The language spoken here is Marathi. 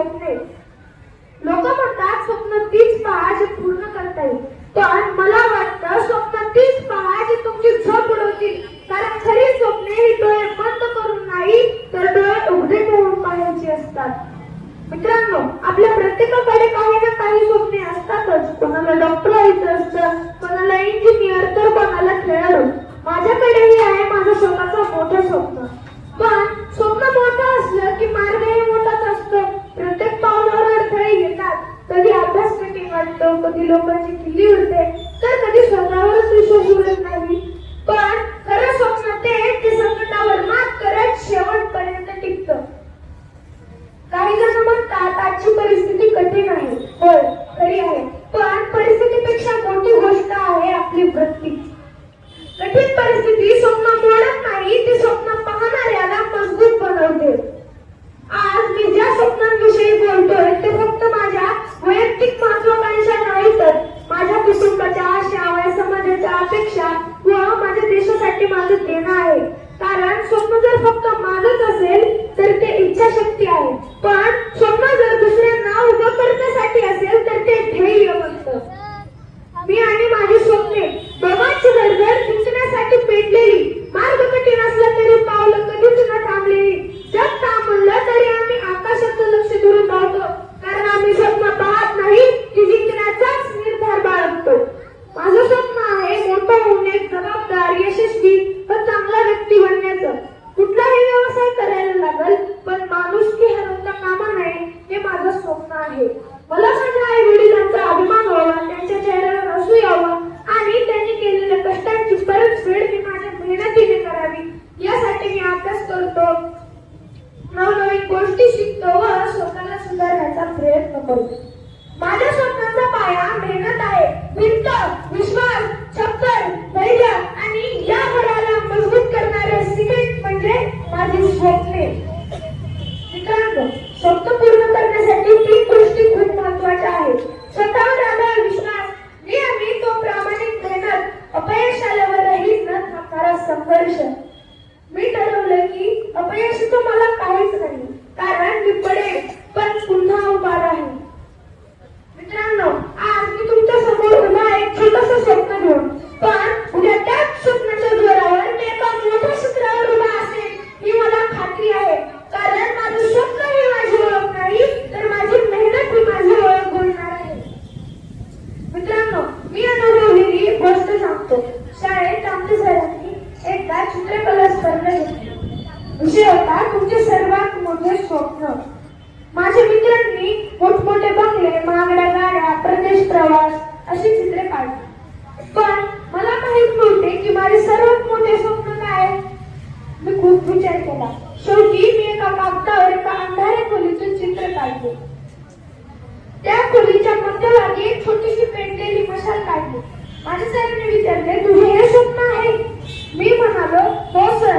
स्वप्ने. लोक म्हणतात स्वप्न तीच पहा जे पूर्ण करता येईल. पण मला वाटतं स्वप्न तीच पहा जे तुमची झोप उडवतील. वाटतो कधी लोकांची किल्ली उडते तर कधी स्वतःवर अपेक्षा व माझ्या देशासाठी माझं देणं आहे. कारण स्वप्न जर फक्त माझंच असेल तर ते इच्छाशक्ती आहे. पण प्रयत्न करू. माझ्या स्वप्नांचा पाया मेहनत आहे. वित्त विश्वास छप्पर धैर्य तुमचे सर्वात मोठे स्वप्न. माझ्या मित्रांनी मोठमोठे बंगले महागड्या गाड्या प्रदेश प्रवास अशी चित्रे काढली. पण मला माहीत नव्हते की माझे सर्वात मोठे स्वप्न काय? मी खूप विचार केला. शेवटी मी एका कागदावर एका अंधाऱ्या खोलीतून चित्र काढले. त्या खोलीच्या मध्यभागी एक छोटीशी पेटलेली मशाल काढली. माझ्या सरांनी विचारले तुझे हे स्वप्न आहे? मी म्हणालो हो सर.